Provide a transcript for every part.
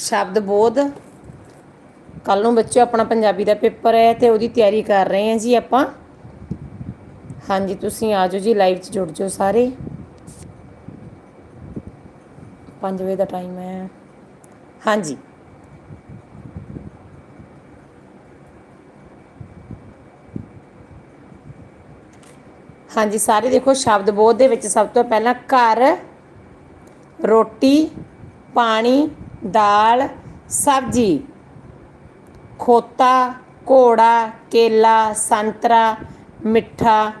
ਸ਼ਬਦ ਬੋਧ। ਕੱਲ ਨੂੰ ਬੱਚੇ ਆਪਣਾ ਪੰਜਾਬੀ ਦਾ ਪੇਪਰ ਹੈ ਤੇ ਉਹਦੀ ਤਿਆਰੀ ਕਰ ਰਹੇ ਹਾਂ ਜੀ ਆਪਾਂ। ਹਾਂਜੀ, ਤੁਸੀਂ ਆ ਜਾਓ ਜੀ, ਲਾਈਵ 'ਚ ਜੁੜ ਜਾਓ ਸਾਰੇ। 5 ਵਜੇ ਦਾ ਟਾਈਮ ਹੈ। ਹਾਂਜੀ। ਹਾਂਜੀ, ਸਾਰੇ ਦੇਖੋ, ਸ਼ਬਦ ਬੋਧ ਦੇ ਵਿੱਚ ਸਭ ਤੋਂ ਪਹਿਲਾਂ ਘਰ, ਰੋਟੀ, ਪਾਣੀ ਦਾਲ, ਸਬਜ਼ੀ। ਖੋਤਾ, ਘੋੜਾ, ਕੇਲਾ, ਸੰਤਰਾ, ਮਿੱਠਾ,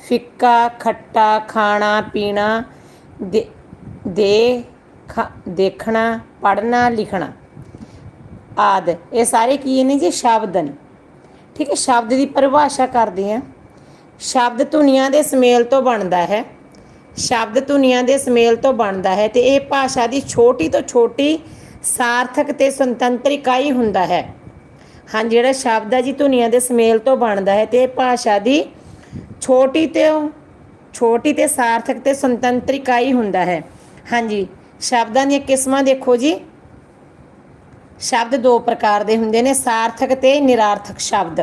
ਫਿੱਕਾ, ਖੱਟਾ, ਖਾਣਾ, ਪੀਣਾ, ਦੇ ਦੇ, ਖ- ਦੇਖਣਾ, ਪੜ੍ਹਨਾ, ਲਿਖਣਾ ਆਦ। ਇਹ ਸਾਰੇ ਕੀ ਨੇ ਜੀ? ਸ਼ਬਦ ਨੇ। ਠੀਕ ਹੈ, ਸ਼ਬਦ ਦੀ ਪਰਿਭਾਸ਼ਾ ਕਰਦੇ ਹਾਂ। ਸ਼ਬਦ ਧੁਨੀਆਂ ਦੇ ਸਮੇਲ ਤੋਂ ਬਣਦਾ ਹੈ। ਸ਼ਬਦ ਧੁਨੀਆਂ ਦੇ ਸਮੇਲ ਤੋਂ ਬਣਦਾ ਹੈ ਤੇ ਇਹ ਭਾਸ਼ਾ ਦੀ ਛੋਟੀ ਤੋਂ ਛੋਟੀ ਸਾਰਥਕ ਤੇ ਸੁਤੰਤਰ ਇਕਾਈ ਹੁੰਦਾ ਹੈ। ਹਾਂ, ਜਿਹੜਾ ਸ਼ਬਦ ਹੈ ਜੀ ਧੁਨੀਆਂ ਦੇ ਸਮੇਲ ਤੋਂ ਬਣਦਾ ਹੈ ਤੇ ਇਹ ਭਾਸ਼ਾ ਦੀ ਛੋਟੀ ਤੇ ਛੋਟੀ ਤੇ ਸਾਰਥਕ ਤੇ ਸੁਤੰਤਰ ਇਕਾਈ ਹੁੰਦਾ ਹੈ। ਹਾਂਜੀ ਸ਼ਬਦਾਂ ਦੀਆਂ ਕਿਸਮਾਂ ਦੇਖੋ ਜੀ। ਸ਼ਬਦ ਦੋ ਪ੍ਰਕਾਰ ਦੇ ਹੁੰਦੇ ਨੇ, ਸਾਰਥਕ ਤੇ ਨਿਰਾਰਥਕ ਸ਼ਬਦ।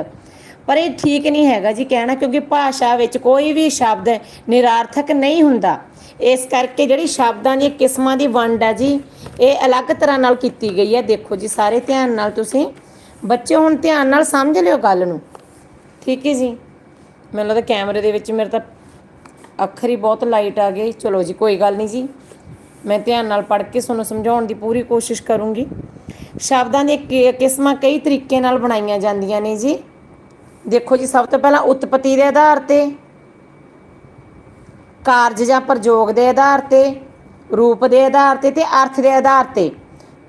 ਪਰ ਇਹ ਠੀਕ ਨਹੀਂ ਹੈਗਾ ਜੀ ਕਹਿਣਾ, ਕਿਉਂਕਿ ਭਾਸ਼ਾ ਵਿੱਚ ਕੋਈ ਵੀ ਸ਼ਬਦ ਨਿਰਾਰਥਕ ਨਹੀਂ ਹੁੰਦਾ। ਇਸ ਕਰਕੇ ਜਿਹੜੀ ਸ਼ਬਦਾਂ ਦੀਆਂ ਕਿਸਮਾਂ ਦੀ ਵੰਡ ਹੈ ਜੀ, ਇਹ ਅਲੱਗ ਤਰ੍ਹਾਂ ਨਾਲ ਕੀਤੀ ਗਈ ਹੈ। ਦੇਖੋ ਜੀ, ਸਾਰੇ ਧਿਆਨ ਨਾਲ ਤੁਸੀਂ, ਬੱਚੇ ਹੁਣ ਧਿਆਨ ਨਾਲ ਸਮਝ ਲਿਓ ਗੱਲ ਨੂੰ। ਠੀਕ ਹੈ ਜੀ? ਮੈਨੂੰ ਲੱਗਦਾ ਕੈਮਰੇ ਦੇ ਵਿੱਚ ਮੇਰੇ ਤਾਂ ਅੱਖਰ ਹੀ ਬਹੁਤ ਲਾਈਟ ਆ ਗਈ ਚਲੋ ਜੀ, ਕੋਈ ਗੱਲ ਨਹੀਂ ਜੀ। ਮੈਂ ਧਿਆਨ ਨਾਲ ਪੜ੍ਹ ਕੇ ਤੁਹਾਨੂੰ ਸਮਝਾਉਣ ਦੀ ਪੂਰੀ ਕੋਸ਼ਿਸ਼ ਕਰੂੰਗੀ। ਸ਼ਬਦਾਂ ਦੀਆਂ ਕਿ- ਕਿਸਮਾਂ ਕਈ ਤਰੀਕੇ ਨਾਲ ਬਣਾਈਆਂ ਜਾਂਦੀਆਂ ਨੇ ਜੀ। ਦੇਖੋ ਜੀ, ਸਭ ਤੋਂ ਪਹਿਲਾਂ ਉਤਪਤੀ ਦੇ ਆਧਾਰ ਤੇ, ਕਾਰਜ ਜਾਂ ਪ੍ਰਯੋਗ ਦੇ ਆਧਾਰ ਤੇ, ਰੂਪ ਦੇ ਆਧਾਰ ਤੇ ਤੇ ਅਰਥ ਦੇ ਆਧਾਰ ਤੇ।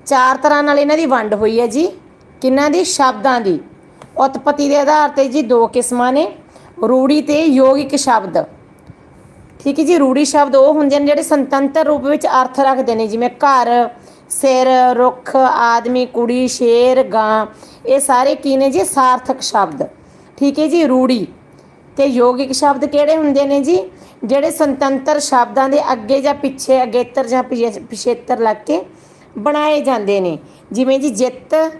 ਚਾਰ ਤਰ੍ਹਾਂ ਨਾਲ ਇਹਨਾਂ ਦੀ ਵੰਡ ਹੋਈ ਹੈ ਜੀ। ਕਿੰਨਾਂ ਦੀ? ਸ਼ਬਦਾਂ ਦੀ। ਉਤਪਤੀ ਦੇ ਆਧਾਰ ਤੇ ਜੀ ਦੋ ਕਿਸਮਾਂ ਨੇ, ਰੂੜੀ ਤੇ ਯੋਗਿਕ ਸ਼ਬਦ। ਠੀਕ ਹੈ ਜੀ, ਰੂੜੀ ਸ਼ਬਦ ਉਹ ਹੁੰਦੇ ਨੇ ਜਿਹੜੇ ਸੁਤੰਤਰ ਰੂਪ ਵਿੱਚ ਅਰਥ ਰੱਖਦੇ ਨੇ, ਜਿਵੇਂ ਘਰ, ਸਿਰ, ਰੁੱਖ, ਆਦਮੀ, ਕੁੜੀ, ਸ਼ੇਰ, ਗਾਂ। ਇਹ ਸਾਰੇ ਕੀ ਨੇ ਜੀ? ਸਾਰਥਕ ਸ਼ਬਦ। ਠੀਕ ਹੈ ਜੀ, ਰੂੜੀ। ਤੇ ਯੋਗਿਕ ਸ਼ਬਦ ਕਿਹੜੇ ਹੁੰਦੇ ਨੇ ਜੀ? ਜਿਹੜੇ ਸੁਤੰਤਰ ਸ਼ਬਦਾਂ ਦੇ ਅੱਗੇ ਜਾਂ ਪਿੱਛੇ, ਅਗੇਤਰ ਜਾਂ ਪਿਛੇ- ਪਿਛੇਤਰ ਲੱਗ ਕੇ ਬਣਾਏ ਜਾਂਦੇ ਨੇ। ਜਿਵੇਂ ਜੀ, ਜਿੱਤ,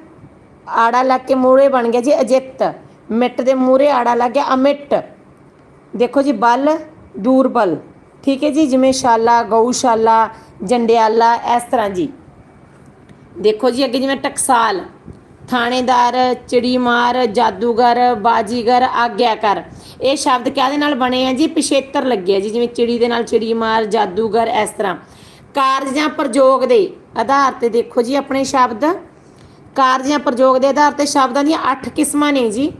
ਆੜਾ ਲੱਗ ਕੇ ਮੂਰੇ ਬਣ ਗਿਆ ਜੀ, ਅਜਿੱਤ। ਮਿੱਟ ਦੇ ਮੂਰੇ ਆੜਾ ਲੱਗ ਗਿਆ, ਅਮਿੱਟ। ਦੇਖੋ ਜੀ, ਬਲ, ਦੂਰਬਲ। ਠੀਕ ਹੈ ਜੀ, ਜਿਵੇਂ ਸ਼ਾਲਾ, ਗਊਸ਼ਾਲਾ, ਜੰਡਿਆਲਾ, ਇਸ ਤਰ੍ਹਾਂ ਜੀ। ਦੇਖੋ ਜੀ, ਅੱਗੇ ਜਿਵੇਂ ਟਕਸਾਲ। ਥਾਣੇਦਾਰ, ਚਿੜੀਮਾਰ, ਜਾਦੂਗਰ, ਬਾਜੀਗਰ, ਆਗਿਆਕਾਰ। ਇਹ ਸ਼ਬਦ ਕਾਹਦੇ ਨਾਲ ਬਣੇ ਆ ਜੀ? ਪਿਛੇਤਰ ਲੱਗੇ ਆ ਜੀ, ਜਿਵੇਂ ਚਿੜੀ ਦੇ ਨਾਲ ਚਿੜੀਮਾਰ, ਜਾਦੂਗਰ, ਇਸ ਤਰ੍ਹਾਂ। ਕਾਰਜ ਜਾਂ ਪ੍ਰਯੋਗ ਦੇ ਆਧਾਰ ਤੇ ਦੇਖੋ ਜੀ ਆਪਣੇ ਸ਼ਬਦ। ਕਾਰਜ ਜਾਂ ਪ੍ਰਯੋਗ ਦੇ ਆਧਾਰ ਤੇ ਸ਼ਬਦਾਂ ਦੀਆਂ 8 ਕਿਸਮਾਂ ਨੇ ਜੀ।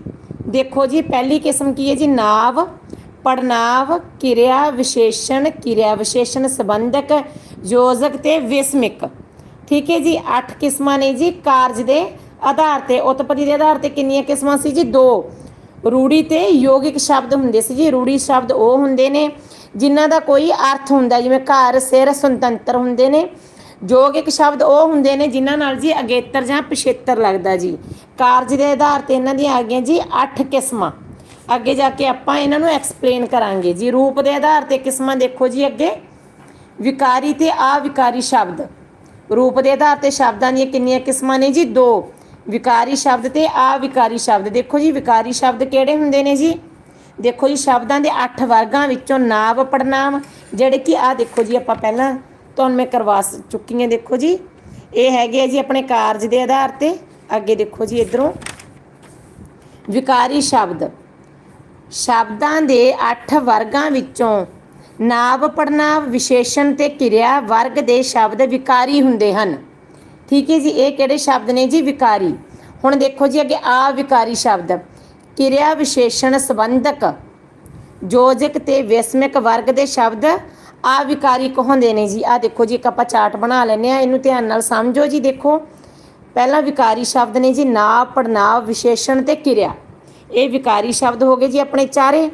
ਦੇਖੋ ਜੀ, ਪਹਿਲੀ ਕਿਸਮ ਕੀ ਹੈ ਜੀ? ਨਾਵ ਪੜਨਾਵ ਕਿਰਿਆ ਵਿਸ਼ੇਸ਼ਣ ਕਿਰਿਆ ਵਿਸ਼ੇਸ਼ਣ ਸੰਬੰਧਕ, ਯੋਜਕ ਤੇ ਵਿਸਮਿਕ। ਠੀਕ ਹੈ ਜੀ? 8 ਕਿਸਮਾਂ ਨੇ ਜੀ ਕਾਰਜ ਦੇ ਆਧਾਰ ਤੇ, ਉਤਪਤੀ ਦੇ ਆਧਾਰ ਤੇ ਕਿੰਨੀਆਂ ਕਿਸਮਾਂ ਸੀ ਜੀ? ਦੋ। ਰੂੜੀ ਤੇ ਯੋਗਿਕ ਸ਼ਬਦ ਹੁੰਦੇ ਸੀ ਜੀ। ਰੂੜੀ ਸ਼ਬਦ ਉਹ ਹੁੰਦੇ ਨੇ ਜਿਨ੍ਹਾਂ ਦਾ ਕੋਈ ਅਰਥ ਹੁੰਦਾ, ਜਿਵੇਂ ਘਰ, ਸਿਰ, ਸੁਤੰਤਰ ਹੁੰਦੇ ਨੇ। ਯੋਗਿਕ ਸ਼ਬਦ ਉਹ ਹੁੰਦੇ ਨੇ ਜਿਨ੍ਹਾਂ ਨਾਲ ਜੀ ਅਗੇਤਰ ਜਾਂ ਪਿਛੇਤਰ ਲੱਗਦਾ ਜੀ। ਕਾਰਜ ਦੇ ਆਧਾਰ ਤੇ ਇਹਨਾਂ ਦੀਆਂ ਆ ਗਈਆਂ ਜੀ 8 ਕਿਸਮਾਂ। ਅੱਗੇ ਜਾ ਕੇ ਆਪਾਂ ਇਹਨਾਂ ਨੂੰ ਐਕਸਪਲੇਨ ਕਰਾਂਗੇ ਜੀ। ਰੂਪ ਦੇ ਆਧਾਰ ਤੇ ਕਿਸਮਾਂ ਦੇਖੋ ਜੀ ਅੱਗੇ। ਵਿਕਾਰੀ ਤੇ ਆਵਿਕਾਰੀ ਸ਼ਬਦ। ਰੂਪ ਦੇ ਆਧਾਰ ਤੇ ਸ਼ਬਦਾਂ ਦੀਆਂ ਕਿੰਨੀਆਂ ਕਿਸਮਾਂ ਨੇ ਜੀ? ਦੋ। ਵਿਕਾਰੀ ਸ਼ਬਦ ਤੇ ਅਵਿਕਾਰੀ ਸ਼ਬਦ। ਦੇਖੋ ਜੀ, ਵਿਕਾਰੀ ਸ਼ਬਦ ਕਿਹੜੇ ਹੁੰਦੇ ਨੇ ਜੀ? ਦੇਖੋ ਜੀ, ਸ਼ਬਦਾਂ ਦੇ 8 ਵਰਗਾਂ ਵਿੱਚੋਂ ਨਾਵ ਪੜਨਾਮ ਜਿਹੜੇ ਕਿ ਆ ਦੇਖੋ ਜੀ, ਆਪਾਂ ਪਹਿਲਾਂ ਤੁਹਾਨੂੰ ਮੈਂ ਕਰਵਾ ਚੁੱਕੀ ਹਾਂ, ਦੇਖੋ ਜੀ। ਇਹ ਹੈਗੇ ਆ ਜੀ ਆਪਣੇ ਕਾਰਜ ਦੇ ਆਧਾਰ ਤੇ। ਅੱਗੇ ਦੇਖੋ ਜੀ, ਇਧਰੋਂ। ਵਿਕਾਰੀ ਸ਼ਬਦ। ਸ਼ਬਦਾਂ ਦੇ 8 ਵਰਗਾਂ ਵਿੱਚੋਂ ਨਾਵ ਪੜਨਾਵ ਵਿਸ਼ੇਸ਼ਣ ਤੇ ਕਿਰਿਆ ਵਰਗ ਦੇ ਸ਼ਬਦ ਵਿਕਾਰੀ ਹੁੰਦੇ ਹਨ। ਠੀਕ ਹੈ ਜੀ, ਇਹ ਕਿਹੜੇ ਸ਼ਬਦ ਨੇ ਜੀ? ਵਿਕਾਰੀ। ਹੁਣ ਦੇਖੋ ਜੀ, ਅੱਗੇ ਆ ਵਿਕਾਰੀ ਸ਼ਬਦ। ਕਿਰਿਆ ਵਿਸ਼ੇਸ਼ਣ ਸੰਬੰਧਕ ਯੋਜਕ ਤੇ ਵਿਸਮਿਕ ਵਰਗ ਦੇ ਸ਼ਬਦ ਅਵਿਕਾਰੀ ਕਹਾਉਂਦੇ ਨੇ ਜੀ। ਆ ਦੇਖੋ ਜੀ, ਇੱਕ ਆਪਾਂ ਚਾਰਟ ਬਣਾ ਲੈਨੇ ਆ ਇਹਨੂੰ ਧਿਆਨ ਨਾਲ ਸਮਝੋ ਜੀ। ਦੇਖੋ, ਪਹਿਲਾ ਵਿਕਾਰੀ ਸ਼ਬਦ ਨੇ ਜੀ, ਨਾ ਪੜਨਾਵ ਵਿਸ਼ੇਸ਼ਣ ਤੇ ਕਿਰਿਆ। ਇਹ ਵਿਕਾਰੀ ਸ਼ਬਦ ਹੋ ਗਏ ਜੀ ਆਪਣੇ ਚਾਰੇ।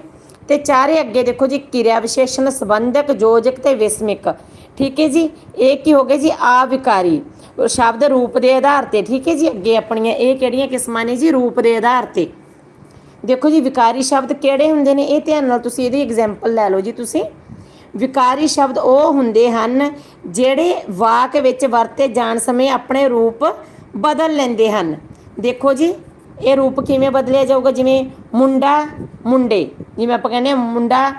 ਤੇ ਚਾਰੇ ਅੱਗੇ ਦੇਖੋ ਜੀ, ਕਿਰਿਆ ਵਿਸ਼ੇਸ਼ਣ ਸੰਬੰਧਕ ਯੋਜਕ ਤੇ ਵਿਸਮਿਕ। ਠੀਕ ਹੈ ਜੀ, ਇਹ ਕੀ ਹੋ ਗਏ ਜੀ? ਅਵਿਕਾਰੀ ਉਹ ਸ਼ਬਦ ਰੂਪ ਦੇ ਆਧਾਰ ਤੇ, ਠੀਕ ਹੈ ਜੀ, ਅੱਗੇ ਆਪਣੀਆਂ ਇਹ ਕਿਹੜੀਆਂ ਕਿਸਮਾਂ ਨੇ ਜੀ, ਰੂਪ ਦੇ ਆਧਾਰ ਤੇ। ਦੇਖੋ ਜੀ, ਵਿਕਾਰੀ ਸ਼ਬਦ ਕਿਹੜੇ ਹੁੰਦੇ ਨੇ? ਇਹ ਧਿਆਨ ਨਾਲ ਤੁਸੀਂ ਇਹਦੀ ਐਗਜ਼ਾਮਪਲ ਲੈ ਲਓ ਜੀ ਤੁਸੀਂ। ਵਿਕਾਰੀ ਸ਼ਬਦ ਉਹ ਹੁੰਦੇ ਹਨ ਜਿਹੜੇ ਵਾਕ ਵਿੱਚ ਵਰਤੇ ਜਾਣ ਸਮੇਂ ਆਪਣੇ ਰੂਪ ਬਦਲ ਲੈਂਦੇ ਹਨ। ਦੇਖੋ ਜੀ, ਇਹ ਰੂਪ ਕਿਵੇਂ ਬਦਲਿਆ ਜਾਊਗਾ? ਜਿਵੇਂ ਮੁੰਡਾ, ਮੁੰਡੇ। ਜਿਵੇਂ ਆਪਾਂ ਕਹਿੰਦੇ ਹਾਂ, ਮੁੰਡਾ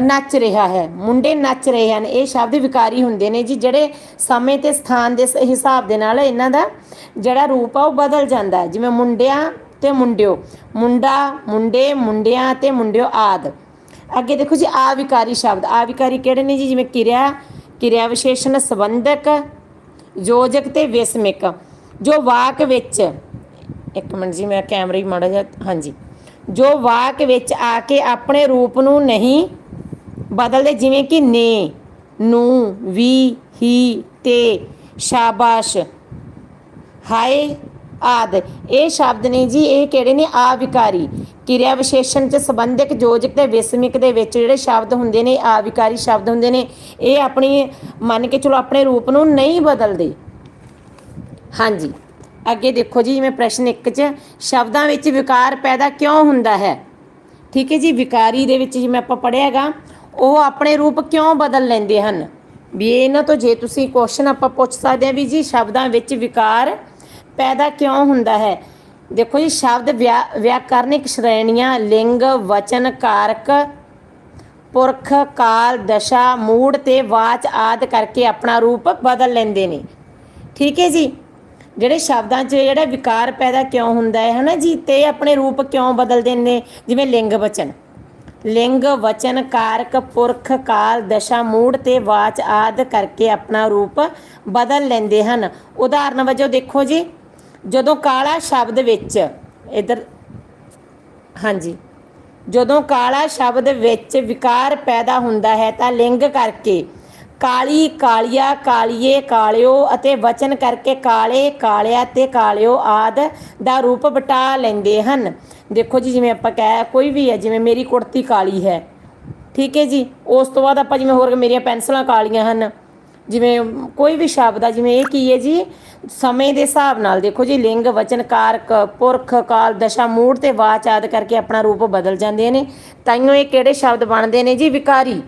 ਨੱਚ ਰਿਹਾ ਹੈ। ਮੁੰਡੇ ਨੱਚ ਰਹੇ ਹਨ। ਇਹ ਸ਼ਬਦ ਵਿਕਾਰੀ ਹੁੰਦੇ ਨੇ ਜੀ, ਜਿਹੜੇ ਸਮੇਂ ਤੇ ਸਥਾਨ ਦੇ ਹਿਸਾਬ ਦੇ ਨਾਲ ਇਹਨਾਂ ਦਾ ਜਿਹੜਾ ਰੂਪ ਆ, ਉਹ ਬਦਲ ਜਾਂਦਾ ਹੈ। ਜਿਵੇਂ ਮੁੰਡਿਆਂ ਤੇ ਮੁੰਡਿਓ, ਮੁੰਡਾ, ਮੁੰਡੇ, ਮੁੰਡਿਆਂ ਤੇ ਮੁੰਡਿਓ ਆਦ। ਅੱਗੇ ਦੇਖੋ ਜੀ, ਆ ਵਿਕਾਰੀ ਸ਼ਬਦ। ਆ ਵਿਕਾਰੀ ਕਿਹੜੇ ਨੇ ਜੀ? ਜਿਵੇਂ ਕਿਰਿਆ ਕਿਰਿਆ ਵਿਸ਼ੇਸ਼ਣ ਸੰਬੰਧਕ, ਯੋਜਕ ਤੇ ਵਿਸਮਿਕ। ਜੋ ਵਾਕ ਵਿੱਚ, ਇੱਕ ਮਿੰਟ ਜੀ, ਮੈਂ ਕੈਮਰਾ ਹੀ ਮਾੜਾ ਜਿਹਾ, ਹਾਂਜੀ। ਜੋ ਵਾਕ ਵਿੱਚ ਆ ਕੇ ਆਪਣੇ ਰੂਪ ਨੂੰ ਨਹੀਂ ਬਦਲਦੇ ਜਿਵੇਂ ਕਿ ਨੇ, ਨੂੰ, ਵੀ, ਹੀ, ਤੇ, ਸ਼ਾਬਾਸ਼, ਹਾਏ, ਆਦ। ਇਹ ਸ਼ਬਦ ਨੇ ਜੀ, ਇਹ ਕਿਹੜੇ ਨੇ? ਆ ਵਿਕਾਰੀ। ਕਿਰਿਆ ਵਿਸ਼ੇਸ਼ਣ ਚ ਸੰਬੰਧਕ, ਯੋਜਕ ਤੇ ਵਿਸਮਿਕ ਦੇ ਵਿੱਚ ਜਿਹੜੇ ਸ਼ਬਦ ਹੁੰਦੇ ਨੇ ਆ ਵਿਕਾਰੀ ਸ਼ਬਦ ਹੁੰਦੇ ਨੇ। ਇਹ ਆਪਣੀ, ਮੰਨ ਕੇ ਚਲੋ ਆਪਣੇ ਰੂਪ ਨੂੰ ਨਹੀਂ ਬਦਲਦੇ। ਹਾਂਜੀ। ਅੱਗੇ ਦੇਖੋ ਜੀ, ਜਿਵੇਂ ਪ੍ਰਸ਼ਨ 1 ਚ, ਸ਼ਬਦਾਂ ਵਿੱਚ ਵਿਕਾਰ ਪੈਦਾ ਕਿਉਂ ਹੁੰਦਾ ਹੈ? ਠੀਕ ਹੈ ਜੀ, ਵਿਕਾਰੀ ਦੇ ਵਿੱਚ ਜਿਵੇਂ ਆਪਾਂ ਪੜ੍ਹਿਆਗਾ ਉਹ ਆਪਣੇ ਰੂਪ ਕਿਉਂ ਬਦਲ ਲੈਂਦੇ ਹਨ? ਵੀ ਇਹਨਾਂ ਤੋਂ ਜੇ ਤੁਸੀਂ ਕੁਐਸਚਨ ਆਪਾਂ ਪੁੱਛ ਸਕਦੇ ਆ ਵੀ ਜੀ ਸ਼ਬਦਾਂ ਵਿੱਚ ਵਿਕਾਰ ਪੈਦਾ ਕਿਉਂ ਹੁੰਦਾ ਹੈ? ਦੇਖੋ ਜੀ, ਸ਼ਬਦ ਵਿਆ- ਵਿਆਕਰਨਿਕ ਸ਼੍ਰੇਣੀਆਂ, ਲਿੰਗ, ਵਚਨ, ਕਾਰਕ, ਪੁਰਖ, ਕਾਲ, ਦਸ਼ਾ ਮੂਡ ਤੇ ਵਾਚ ਆਦ ਕਰਕੇ ਆਪਣਾ ਰੂਪ ਬਦਲ ਲੈਂਦੇ ਨੇ। ਠੀਕ ਹੈ ਜੀ? ਜਿਹੜੇ ਸ਼ਬਦਾਂ 'ਚ ਜਿਹੜਾ ਵਿਕਾਰ ਪੈਦਾ ਕਿਉਂ ਹੁੰਦਾ ਹੈ, ਹਨਾ ਜੀ? ਤੇ ਆਪਣੇ ਰੂਪ ਕਿਉਂ ਬਦਲਦੇ ਨੇ? ਜਿਵੇਂ ਲਿੰਗ, ਵਚਨ। ਲਿੰਗ, ਵਚਨ, ਕਾਰਕ, ਪੁਰਖ, ਕਾਲ, ਦਸ਼ਾ, ਮੂੜ ਤੇ ਵਾਚ ਆਦ ਕਰਕੇ ਆਪਣਾ ਰੂਪ ਬਦਲ ਲੈਂਦੇ ਹਨ। ਉਦਾਹਰਨ ਵਜੋਂ ਦੇਖੋ ਜੀ, ਜਦੋਂ ਕਾਲਾ ਸ਼ਬਦ ਵਿੱਚ, ਇਧਰ, ਹਾਂਜੀ, ਜਦੋਂ ਕਾਲਾ ਸ਼ਬਦ ਵਿੱਚ ਵਿਕਾਰ ਪੈਦਾ ਹੁੰਦਾ ਹੈ ਤਾਂ ਲਿੰਗ ਕਰਕੇ ਕਾਲੀ, ਕਾਲੀਆ, ਕਾਲੀਏ, ਕਾਲਿਓ ਅਤੇ ਵਚਨ ਕਰਕੇ ਕਾਲੇ, ਕਾਲਿਆ ਤੇ ਕਾਲਿਓ ਆਦ ਦਾ ਰੂਪ ਬਟਾ ਲੈਂਦੇ ਹਨ। ਦੇਖੋ ਜੀ, ਜਿਵੇਂ ਆਪਾਂ ਕਹਿ, ਕੋਈ ਵੀ ਹੈ, ਜਿਵੇਂ ਮੇਰੀ ਕੁੜਤੀ ਕਾਲੀ ਹੈ, ਠੀਕ ਹੈ ਜੀ? ਉਸ ਤੋਂ ਬਾਅਦ ਆਪਾਂ ਜਿਵੇਂ ਹੋਰ ਮੇਰੀਆਂ ਪੈਨਸਲਾਂ ਕਾਲੀਆਂ ਹਨ, ਜਿਵੇਂ ਕੋਈ ਵੀ ਸ਼ਬਦ ਆ ਜਿਵੇਂ ਇਹ ਕੀ ਹੈ ਜੀ? ਸਮੇਂ ਦੇ ਹਿਸਾਬ ਨਾਲ, ਦੇਖੋ ਜੀ, ਲਿੰਗ, ਵਚਨ, ਕਾਰਕ, ਪੁਰਖ, ਕਾਲ, ਦਸ਼ਾ, ਮੂੜ ਤੇ ਵਾਚ ਆਦ ਕਰਕੇ ਆਪਣਾ ਰੂਪ ਬਦਲ ਜਾਂਦੇ ਨੇ। ਤਾਈਓ ਇਹ ਕਿਹੜੇ ਸ਼ਬਦ ਬਣਦੇ ਨੇ ਜੀ? ਵਿਕਾਰੀ।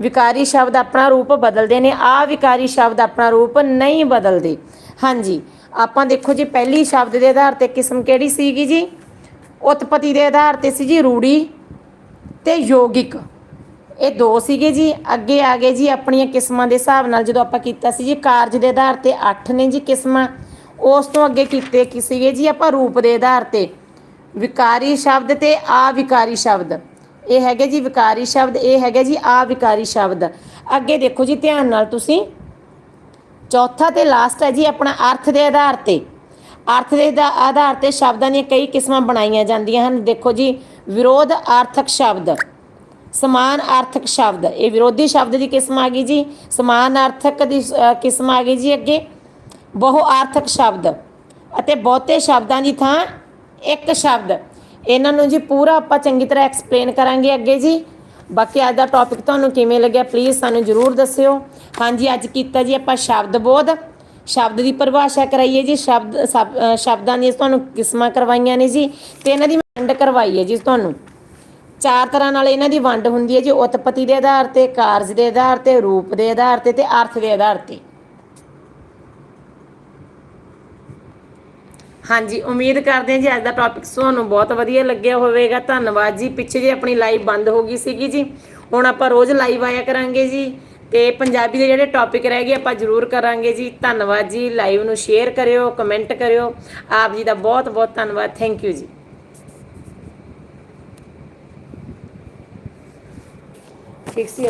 ਵਿਕਾਰੀ ਸ਼ਬਦ ਆਪਣਾ ਰੂਪ ਬਦਲਦੇ ਨੇ, ਆ ਵਿਕਾਰੀ ਸ਼ਬਦ ਆਪਣਾ ਰੂਪ ਨਹੀਂ ਬਦਲਦੇ। ਹਾਂਜੀ, ਆਪਾਂ ਦੇਖੋ ਜੀ, ਪਹਿਲੀ ਸ਼ਬਦ ਦੇ ਆਧਾਰ ਤੇ ਕਿਸਮ ਕਿਹੜੀ ਸੀਗੀ ਜੀ? ਉਤਪਤੀ ਦੇ ਆਧਾਰ ਤੇ ਸੀ ਜੀ ਰੂੜੀ ਤੇ ਯੋਗਿਕ। ਇਹ ਦੋ ਸੀਗੇ ਜੀ, ਅੱਗੇ ਆ ਗਏ ਜੀ ਆਪਣੀਆਂ ਕਿਸਮਾਂ ਦੇ ਹਿਸਾਬ ਨਾਲ, ਜਦੋਂ ਆਪਾਂ ਕੀਤਾ ਸੀ ਜੀ ਕਾਰਜ ਦੇ ਆਧਾਰ ਤੇ 8 ਨੇ ਜੀ ਕਿਸਮਾਂ, ਉਸ ਤੋਂ ਅੱਗੇ ਕੀਤੇ ਕੀ ਸੀਗੇ ਜੀ ਆਪਾਂ ਰੂਪ ਦੇ ਆਧਾਰ ਤੇ। ਵਿਕਾਰੀ ਸ਼ਬਦ ਤੇ ਅਵਿਕਾਰੀ ਸ਼ਬਦ। ਇਹ ਹੈਗੇ ਜੀ ਵਿਕਾਰੀ ਸ਼ਬਦ, ਇਹ ਹੈਗੇ ਜੀ ਅਵਿਕਾਰੀ ਸ਼ਬਦ। ਅੱਗੇ ਦੇਖੋ ਜੀ ਧਿਆਨ ਨਾਲ ਤੁਸੀਂ। ਚੌਥਾ ਤੇ ਲਾਸਟ ਹੈ ਜੀ ਆਪਣਾ ਅਰਥ ਦੇ ਆਧਾਰ ਤੇ। ਅਰਥ ਦੇ ਦਾ- ਆਧਾਰ ਤੇ ਸ਼ਬਦਾਂ ਦੀਆਂ ਕਈ ਕਿਸਮਾਂ ਬਣਾਈਆਂ ਜਾਂਦੀਆਂ ਹਨ। ਦੇਖੋ ਜੀ, ਵਿਰੋਧ ਆਰਥਕ ਸ਼ਬਦ, ਸਮਾਨ ਆਰਥਕ ਸ਼ਬਦ। ਇਹ ਵਿਰੋਧੀ ਸ਼ਬਦ ਦੀ ਕਿਸਮ ਆ ਗਈ ਜੀ, ਸਮਾਨ ਆਰਥਕ ਦੀ ਕਿਸਮ ਆ ਗਈ ਜੀ ਅੱਗੇ। ਬਹੁ ਆਰਥਕ ਸ਼ਬਦ ਅਤੇ ਬਹੁਤੇ ਸ਼ਬਦਾਂ ਦੀ ਥਾਂ ਇੱਕ ਸ਼ਬਦ। ਇਹਨਾਂ ਨੂੰ ਜੀ ਪੂਰਾ ਆਪਾਂ ਚੰਗੀ ਤਰ੍ਹਾਂ ਐਕਸਪਲੇਨ ਕਰਾਂਗੇ ਅੱਗੇ ਜੀ। ਬਾਕੀ ਅੱਜ ਦਾ ਟੌਪਿਕ ਤੁਹਾਨੂੰ ਕਿਵੇਂ ਲੱਗਿਆ ਪਲੀਜ਼ ਸਾਨੂੰ ਜਰੂਰ ਦੱਸਿਓ। ਹਾਂਜੀ, ਅੱਜ ਕੀਤਾ ਜੀ ਆਪਾਂ ਸ਼ਬਦ ਬੋਧ। ਸ਼ਬਦ ਦੀ ਪਰਿਭਾਸ਼ਾ ਕਰਾਈਏ ਜੀ। ਸ਼ਬਦ, ਸਬ- ਸ਼ਬਦਾਂ ਦੀਆਂ ਤੁਹਾਨੂੰ ਕਿਸਮਾਂ ਕਰਵਾਈਆਂ ਨੇ ਜੀ ਤੇ ਇਹਨਾਂ ਦੀ ਵੰਡ ਕਰਵਾਈ ਹੈ ਜੀ ਤੁਹਾਨੂੰ। ਚਾਰ ਤਰ੍ਹਾਂ ਨਾਲ ਇਹਨਾਂ ਦੀ ਵੰਡ ਹੁੰਦੀ ਹੈ ਜੀ। ਉਤਪਤੀ ਦੇ ਆਧਾਰ ਤੇ, ਕਾਰਜ ਦੇ ਆਧਾਰ ਤੇ, ਰੂਪ ਦੇ ਆਧਾਰ ਤੇ ਤੇ ਅਰਥ ਦੇ ਆਧਾਰ ਤੇ। ਹਾਂਜੀ, ਉਮੀਦ ਕਰਦੇ ਹਾਂ ਜੀ ਅੱਜ ਦਾ ਟੌਪਿਕ ਤੁਹਾਨੂੰ ਬਹੁਤ ਵਧੀਆ ਲੱਗਿਆ ਹੋਵੇਗਾ। ਧੰਨਵਾਦ ਜੀ। ਪਿੱਛੇ ਜੇ ਆਪਣੀ ਲਾਈਵ ਬੰਦ ਹੋ ਗਈ ਸੀਗੀ ਜੀ। ਹੁਣ ਆਪਾਂ ਰੋਜ਼ ਲਾਈਵ ਆਇਆ ਕਰਾਂਗੇ ਜੀ ਤੇ ਪੰਜਾਬੀ ਦੇ ਜਿਹੜੇ ਟੌਪਿਕ ਰਹਿ ਗਏ ਆਪਾਂ ਜ਼ਰੂਰ ਕਰਾਂਗੇ ਜੀ। ਧੰਨਵਾਦ ਜੀ। ਲਾਈਵ ਨੂੰ ਸ਼ੇਅਰ ਕਰਿਓ ਕਮੈਂਟ ਕਰਿਓ। ਆਪ ਜੀ ਦਾ ਬਹੁਤ ਬਹੁਤ ਧੰਨਵਾਦ। ਥੈਂਕ ਯੂ ਜੀ। ਠੀਕ ਸੀ?